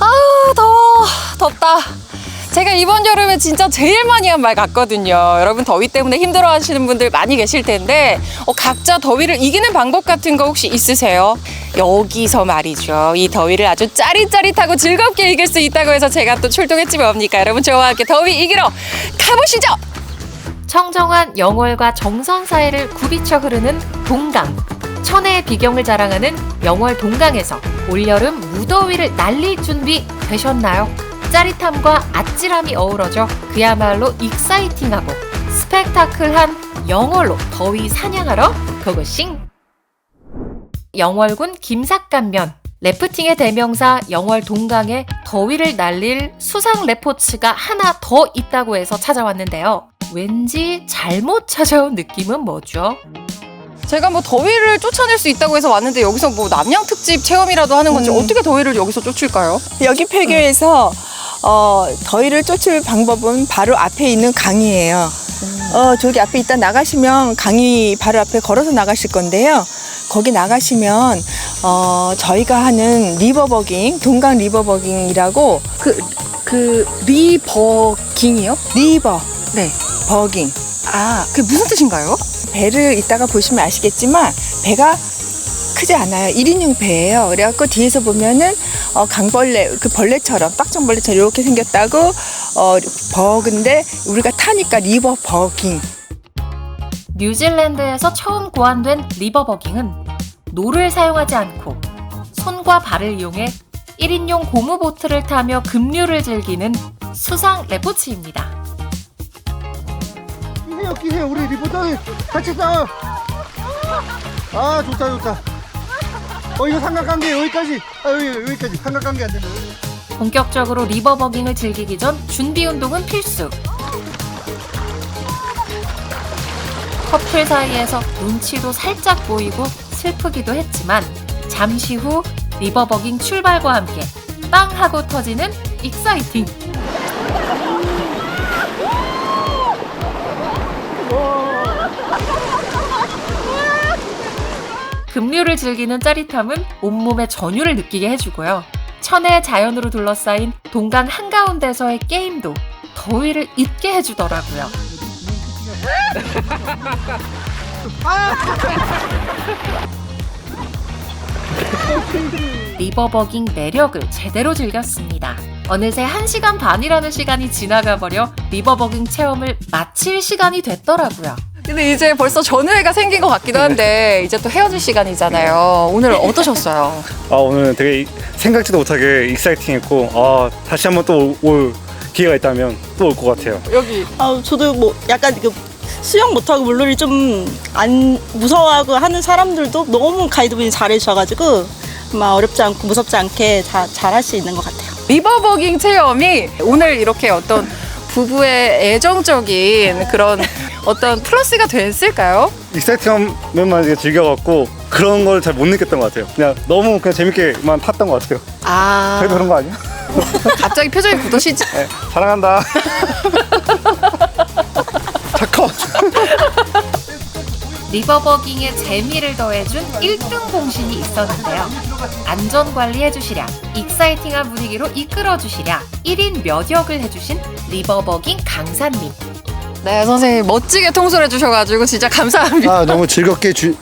아 더워. 덥다. 제가 이번 여름에 진짜 제일 많이 한 말 같거든요. 여러분 더위 때문에 힘들어 하시는 분들 많이 계실 텐데 어, 각자 더위를 이기는 방법 같은 거 혹시 있으세요? 여기서 말이죠. 이 더위를 아주 짜릿짜릿하고 즐겁게 이길 수 있다고 해서 제가 또 출동했지 뭡니까? 여러분 저와 함께 더위 이기러 가보시죠! 청정한 영월과 정선 사이를 굽이쳐 흐르는 동강. 천혜의 비경을 자랑하는 영월 동강에서 올여름 무더위를 날릴 준비 되셨나요? 짜릿함과 아찔함이 어우러져 그야말로 익사이팅하고 스펙타클한 영월로 더위 사냥하러 고고싱! 영월군 김삿간면 래프팅의 대명사 영월 동강에 더위를 날릴 수상 레포츠가 하나 더 있다고 해서 찾아왔는데요. 왠지 잘못 찾아온 느낌은 뭐죠? 제가 뭐 더위를 쫓아낼 수 있다고 해서 왔는데 여기서 뭐 남양 특집 체험이라도 하는 건지 음. 어떻게 더위를 여기서 쫓을까요? 여기 폐교에서 어, 더위를 쫓을 방법은 바로 앞에 있는 강이에요. 어, 저기 앞에 있다 나가시면 강이 바로 앞에 걸어서 나가실 건데요. 거기 나가시면 어, 저희가 하는 리버버깅, 동강 리버버깅이라고 그, 그, 리버깅이요? 리버 네. 버깅. 아, 그게 무슨 뜻인가요? 배를 이따가 보시면 아시겠지만 배가 크지 않아요. 1인용 배예요. 그래갖고 뒤에서 보면은 어, 강벌레, 그 벌레처럼 딱정벌레처럼 이렇게 생겼다고 어, 버그인데 우리가 타니까 리버 버깅. 뉴질랜드에서 처음 고안된 리버 버깅은 노를 사용하지 않고 손과 발을 이용해 1인용 고무보트를 타며 급류를 즐기는 수상 레포츠입니다. 끼세요 우리 리포터 같이 싸워 아 좋다 좋다. 어 이거 삼각관계 여기까지. 아 여기 여기까지. 삼각관계 안 되네 본격적으로 리버버깅을 즐기기 전 준비 운동은 필수. 커플 사이에서 눈치도 살짝 보이고 슬프기도 했지만 잠시 후 리버버깅 출발과 함께 빵 하고 터지는 익사이팅. 급류를 즐기는 짜릿함은 온몸의 전율을 느끼게 해주고요. 천혜의 자연으로 둘러싸인 동강 한가운데서의 게임도 더위를 잊게 해주더라고요. 리버버깅 매력을 제대로 즐겼습니다. 어느새 1시간 반이라는 시간이 지나가 버려 리버버깅 체험을 마칠 시간이 됐더라고요. 근데 이제 벌써 전우회가 생긴 것 같기도 한데 이제 또 헤어질 시간이잖아요. 오늘 어떠셨어요? 아 오늘 되게 이- 생각지도 못하게 익사이팅했고 아 다시 한번 또 올 기회가 있다면 또 올 것 같아요. 여기 아, 저도 뭐 약간 그 수영 못하고 물놀이 좀 안 무서워하고 하는 사람들도 너무 가이드분이 잘해주셔가지고 막 어렵지 않고 무섭지 않게 다 잘할 수 있는 것 같아요. 리버버깅 체험이 오늘 이렇게 어떤 부부의 애정적인 그런 어떤 플러스가 됐을까요? 이제 즐겨갖고 그런 걸 잘 못 느꼈던 것 같아요. 그냥 너무 그냥 재밌게만 탔던 것 같아요. 아, 저희도 그런 거 아니야? 갑자기 표정이 굳으시지? 네, 사랑한다. 착커. 리버버깅의 재미를 더해준 1등 공신이 있었는데요. 안전관리 해주시랴, 익사이팅한 분위기로 이끌어주시랴, 1인 몇 역을 해주신 리버버깅 강사님. 네, 선생님 멋지게 통솔해 주셔가지고 진짜 감사합니다. 아 너무 즐겁게 주,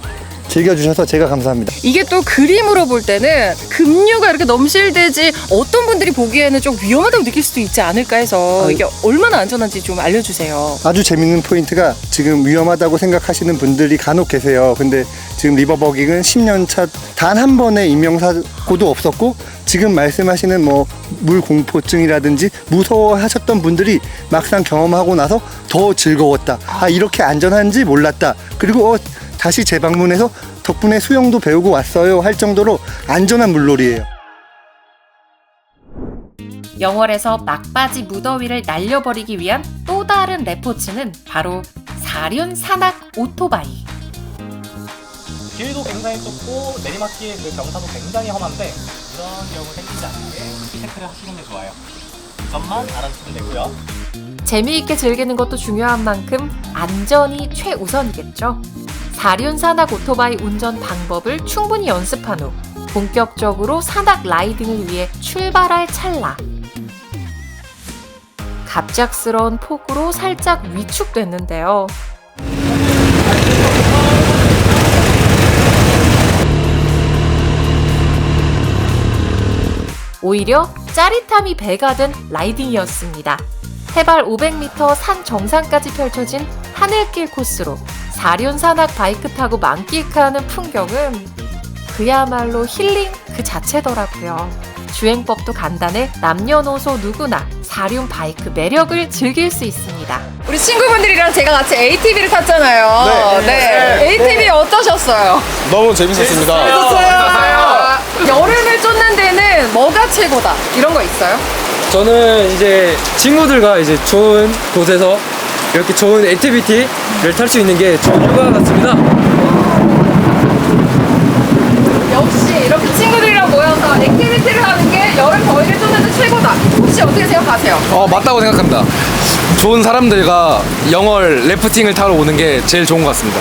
즐겨주셔서 제가 감사합니다 이게 또 그림으로 볼 때는 급류가 이렇게 넘실대지 어떤 분들이 보기에는 좀 위험하다고 느낄 수도 있지 않을까 해서 이게 얼마나 안전한지 좀 알려주세요. 아주 재밌는 포인트가 지금 위험하다고 생각하시는 분들이 간혹 계세요 근데 지금 리버버깅은 10년 차 단 한 번의 인명사고도 없었고 지금 말씀하시는 뭐 물 공포증이라든지 무서워하셨던 분들이 막상 경험하고 나서 더 즐거웠다. 아 이렇게 안전한지 몰랐다. 그리고 어, 다시 재방문해서 덕분에 수영도 배우고 왔어요 할 정도로 안전한 물놀이예요. 영월에서 막바지 무더위를 날려버리기 위한 또 다른 레포츠는 바로 사륜 산악 오토바이. 길도 굉장히 좁고 내리막길 그 경사도 굉장히 험한데 이런 경우 생기지 않게 체크를 하시는 게 좋아요. 이 점만 알아주시면 되고요. 재미있게 즐기는 것도 중요한 만큼 안전이 최우선이겠죠. 사륜 산악 오토바이 운전 방법을 충분히 연습한 후 본격적으로 산악 라이딩을 위해 출발할 찰나. 갑작스러운 폭우로 살짝 위축됐는데요. 오히려 짜릿함이 배가 된 라이딩이었습니다. 해발 500m 산 정상까지 펼쳐진 하늘길 코스로 사륜 산악 바이크 타고 만끽하는 풍경은 그야말로 힐링 그 자체더라고요. 주행법도 간단해 남녀노소 누구나 사륜 바이크 매력을 즐길 수 있습니다. 우리 친구분들이랑 제가 같이 ATV를 탔잖아요. 네. ATV 어떠셨어요? 너무 재밌었습니다. 아, 여름을 쫓는 데는 뭐가 최고다? 이런 거 있어요? 저는 이제 친구들과 이제 좋은 곳에서 이렇게 좋은 액티비티를 탈 수 있는 게 좋은 휴가 같습니다. 역시 이렇게 친구들이랑 모여서 액티비티를 하는 게 여름 더위를 쫓는 데 최고다. 혹시 어떻게 생각하세요? 어, 맞다고 생각합니다. 좋은 사람들과 영월 래프팅을 타러 오는 게 제일 좋은 것 같습니다.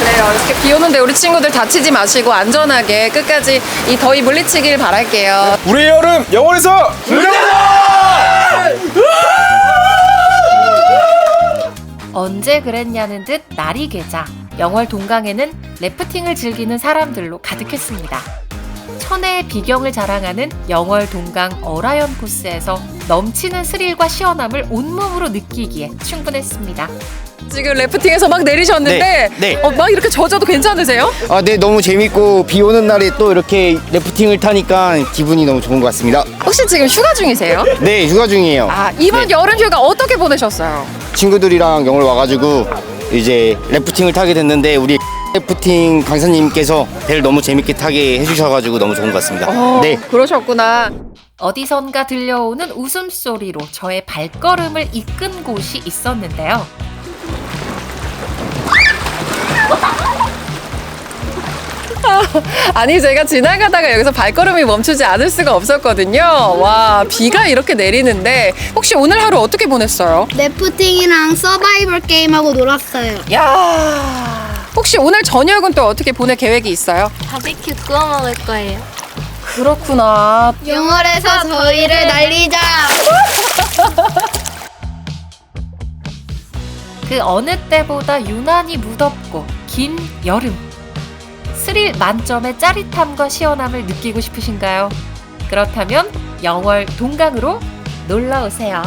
그래요. 이렇게 비 오는데 우리 친구들 다치지 마시고 안전하게 끝까지 이 더위 물리치길 바랄게요. 우리 여름 영월에서 언제 그랬냐는 듯 날이 개자 영월 동강에는 래프팅을 즐기는 사람들로 가득했습니다. 천혜의 비경을 자랑하는 영월 동강 어라연 코스에서 넘치는 스릴과 시원함을 온몸으로 느끼기에 충분했습니다. 지금 래프팅에서 막 내리셨는데 네, 네. 어, 막 이렇게 젖어도 괜찮으세요? 아, 네, 너무 재밌고 비 오는 날에 또 이렇게 래프팅을 타니까 기분이 너무 좋은 것 같습니다. 혹시 지금 휴가 중이세요? 네, 휴가 중이에요. 아 이번 네. 여름 휴가 어떻게 보내셨어요? 친구들이랑 영월 와가지고 이제 래프팅을 타게 됐는데 우리 래프팅 강사님께서 배를 너무 재밌게 타게 해주셔가지고 너무 좋은 것 같습니다. 어, 네. 그러셨구나. 어디선가 들려오는 웃음소리로 저의 발걸음을 이끈 곳이 있었는데요. 아니 제가 지나가다가 여기서 발걸음이 멈추지 않을 수가 없었거든요. 와 비가 이렇게 내리는데 혹시 오늘 하루 어떻게 보냈어요? 래프팅이랑 서바이벌 게임하고 놀았어요. 야 혹시 오늘 저녁은 또 어떻게 보낼 계획이 있어요? 바비큐 구워 먹을 거예요. 그렇구나. 영월에서 더위를 날리자. 그 어느 때보다 유난히 무덥고 긴 여름. 스릴 만점의 짜릿함과 시원함을 느끼고 싶으신가요? 그렇다면 영월 동강으로 놀러 오세요.